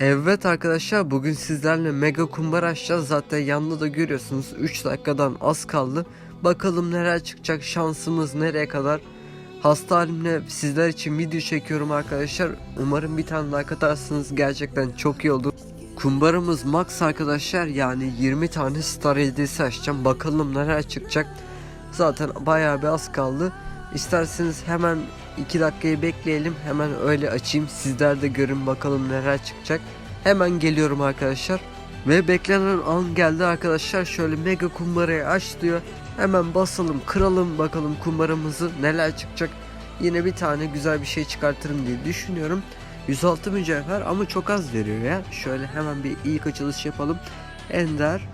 Evet arkadaşlar bugün sizlerle mega kumbara açacağız. Zaten yanında da görüyorsunuz 3 dakikadan az kaldı. Bakalım neler çıkacak şansımız nereye kadar. Hasta halimle sizler için video çekiyorum arkadaşlar. Umarım bir tane like atarsınız gerçekten çok iyi olur. Kumbaramız max arkadaşlar yani 20 tane star hediyesi açacağım. Bakalım neler çıkacak. Zaten bayağı bir az kaldı. İsterseniz hemen 2 dakikayı bekleyelim. Hemen öyle açayım. Sizler de görün bakalım neler çıkacak. Hemen geliyorum arkadaşlar. Ve beklenen an geldi arkadaşlar. Şöyle mega kumbarayı aç diyor. Hemen basalım kıralım bakalım kumbaramızı neler çıkacak. Yine bir tane güzel bir şey çıkartırım diye düşünüyorum. 106 mücevher ama çok az veriyor ya. Şöyle hemen bir ilk açılış yapalım. Ender,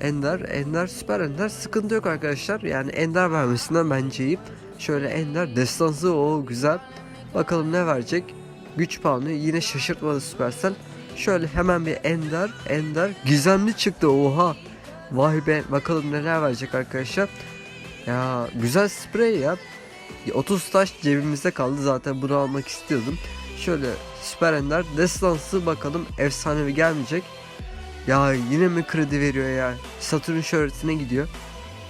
Ender, Ender, süper Ender sıkıntı yok arkadaşlar. Yani Ender vermesinden bence iyi. Şöyle Ender destansı o güzel. Bakalım ne verecek. Güç puanı yine şaşırtmadı Supercell. Şöyle hemen bir Ender, Ender gizemli çıktı oha. Vay be bakalım neler verecek arkadaşlar. Ya güzel sprey ya. 30 taş cebimizde kaldı zaten bunu almak istiyordum. Şöyle süper ender destansı bakalım efsanevi gelmeyecek. Ya yine mi kredi veriyor ya? Satürn şöhretine gidiyor.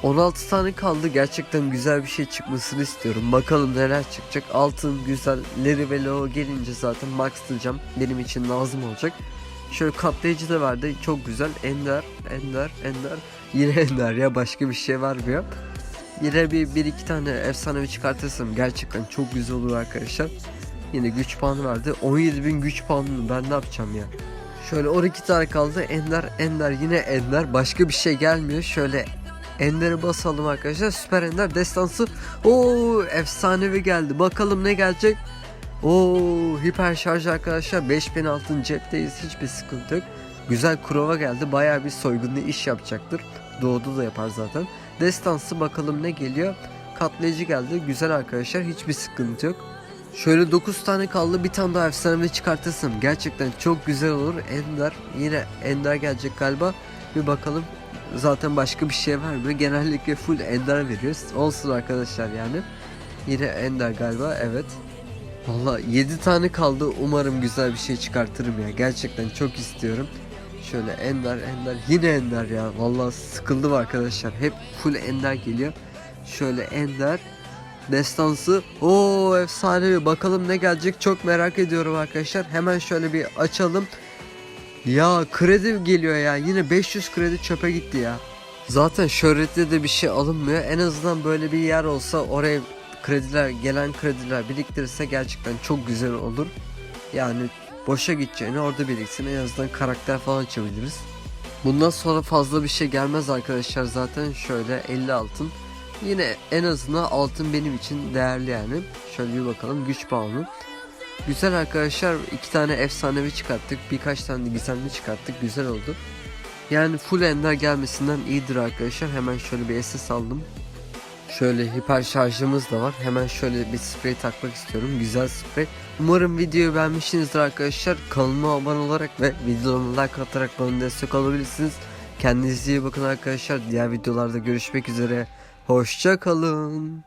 16 tane kaldı. Gerçekten güzel bir şey çıkmasını istiyorum. Bakalım neler çıkacak. Altın güzel. Larry ve Leo gelince zaten maxlayacağım. Benim için lazım olacak. Şöyle katlayıcı da verdi. Çok güzel. Ender, Ender, Ender. Yine Ender ya. Başka bir şey vermiyor. Yine bir, bir iki tane efsanevi çıkartırsam gerçekten çok güzel olur arkadaşlar. Yine güç puanı verdi. 17.000 güç puanını ben ne yapacağım ya? Şöyle 12 tane kaldı. Ender, Ender, yine Ender. Başka bir şey gelmiyor. Şöyle Ender'i basalım arkadaşlar. Süper Ender destansı. Oo efsanevi geldi. Bakalım ne gelecek. Oo hiper şarj arkadaşlar. 5000 altın cepteyiz. Hiçbir sıkıntı yok. Güzel kurova geldi. Bayağı bir soygunlu iş yapacaktır. Doğdu da yapar zaten. Destansı bakalım ne geliyor. Katlayıcı geldi. Güzel arkadaşlar. Hiçbir sıkıntı yok. Şöyle 9 tane kaldı. Bir tane daha efsanevi çıkartırsam gerçekten çok güzel olur. Ender yine Ender gelecek galiba. Bir bakalım. Zaten başka bir şey vermiyor. Genellikle full Ender veriyoruz. Olsun arkadaşlar yani. Yine Ender galiba evet. Valla 7 tane kaldı. Umarım güzel bir şey çıkartırım ya. Gerçekten çok istiyorum. Şöyle Ender Ender yine Ender ya. Valla sıkıldım arkadaşlar. Hep full Ender geliyor. Şöyle Ender Destansı. Oo efsanevi. Bakalım ne gelecek çok merak ediyorum arkadaşlar. Hemen şöyle bir açalım. Ya kredi geliyor ya. Yine 500 kredi çöpe gitti ya. Zaten şöhrette de bir şey alınmıyor. En azından böyle bir yer olsa oraya krediler, gelen krediler biriktirirse gerçekten çok güzel olur. Yani boşa gideceğini orada biriksin. En azından karakter falan açabiliriz. Bundan sonra fazla bir şey gelmez arkadaşlar zaten şöyle 50 altın. Yine en azından altın benim için değerli yani. Şöyle bir bakalım güç puanı. Güzel arkadaşlar iki tane efsanevi çıkarttık. Birkaç tane gizemli çıkarttık. Güzel oldu. Yani full ender gelmesinden iyidir arkadaşlar. Hemen şöyle bir SS aldım. Şöyle hiper şarjımız da var. Hemen şöyle bir sprey takmak istiyorum. Güzel sprey. Umarım videoyu beğenmişsinizdir arkadaşlar. Kanalıma abone olarak ve videolarıma like atarak bana destek olabilirsiniz. Kendinize iyi bakın arkadaşlar. Diğer videolarda görüşmek üzere. Hoşça kalın.